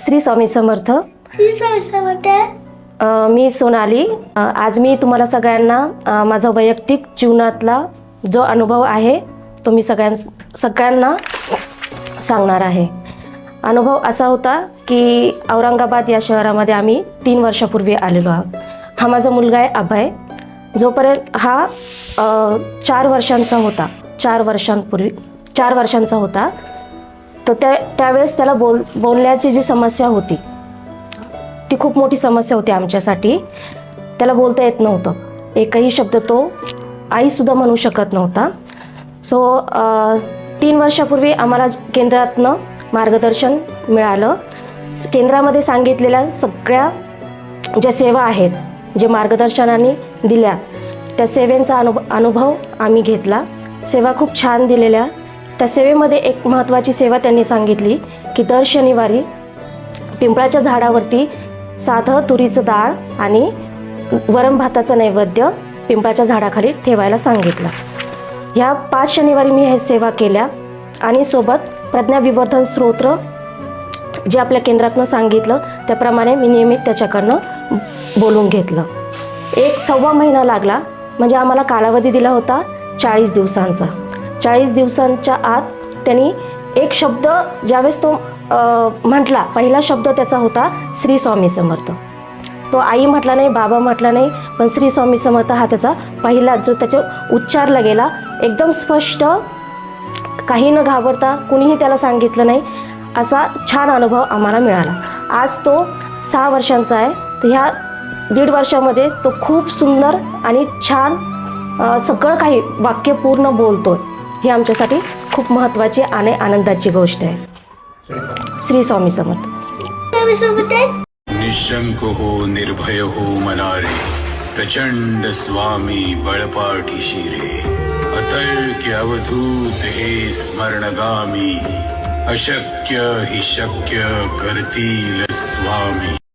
श्री स्वामी समर्थ. श्री स्वामी समर्थ. मी सोनाली. आज मी तुम्हाला सगळ्यांना माझा वैयक्तिक जीवनातला जो अनुभव आहे तो मी सगळ्यां सगळ्यांना सांगणार आहे. अनुभव असा होता की औरंगाबाद या शहरामध्ये आम्ही तीन वर्षापूर्वी आलेलो आहोत. हा माझा मुलगा आहे अभय जोपर्यंत हा चार वर्षांचा होता चार वर्षांपूर्वी चार वर्षांचा होता तर त्या त्यावेळेस त्याला बोल बोलण्याची जी समस्या होती ती खूप मोठी समस्या होती आमच्यासाठी. त्याला बोलता येत नव्हतं. एकही शब्द तो आईसुद्धा म्हणू शकत नव्हता. सो तीन वर्षापूर्वी आम्हाला केंद्रातनं मार्गदर्शन मिळालं. केंद्रामध्ये सांगितलेल्या सगळ्या ज्या सेवा आहेत जे मार्गदर्शनाने दिल्या त्या सेवेंचा अनु अनुभव आम्ही घेतला. सेवा खूप छान दिलेल्या त्या सेवेमध्ये एक महत्त्वाची सेवा त्यांनी सांगितली की दर शनिवारी पिंपळाच्या झाडावरती साधं तुरीचं डाळ आणि वरण भाताचं नैवेद्य पिंपळाच्या झाडाखाली ठेवायला सांगितलं. ह्या पाच शनिवारी मी हे सेवा केल्या आणि सोबत प्रज्ञाविवर्धन स्तोत्र जे आपल्या केंद्रातनं सांगितलं त्याप्रमाणे मी नियमित त्याच्याकडनं बोलून घेतलं. एक सव्वा महिना लागला म्हणजे आम्हाला कालावधी दिला होता चाळीस दिवसांचा. चाळीस दिवसांच्या आत त्यांनी एक शब्द ज्यावेळेस तो म्हटला पहिला शब्द त्याचा होता श्री स्वामी समर्थ. तो आई म्हटला नाही बाबा म्हटला नाही पण श्री स्वामी समर्थ हा त्याचा पहिला जो त्याच्या उच्चारला गेला एकदम स्पष्ट काही न घाबरता कुणीही त्याला सांगितलं नाही असा छान अनुभव आम्हाला मिळाला. आज तो सहा वर्षांचा आहे तर ह्या दीड वर्षामध्ये तो खूप सुंदर आणि छान सगळं काही वाक्य पूर्ण आहे ही आमच्यासाठी खूप महत्त्वाची आणि आनंदाची गोष्ट आहे. श्री स्वामी समर्थ. निशंक हो निर्भय हो मनारे प्रचंड स्वामी बळपाठी शिरे. अतर्क्य अवधूत हे स्मरणगामी अशक्य हि शक्य करतील स्वामी.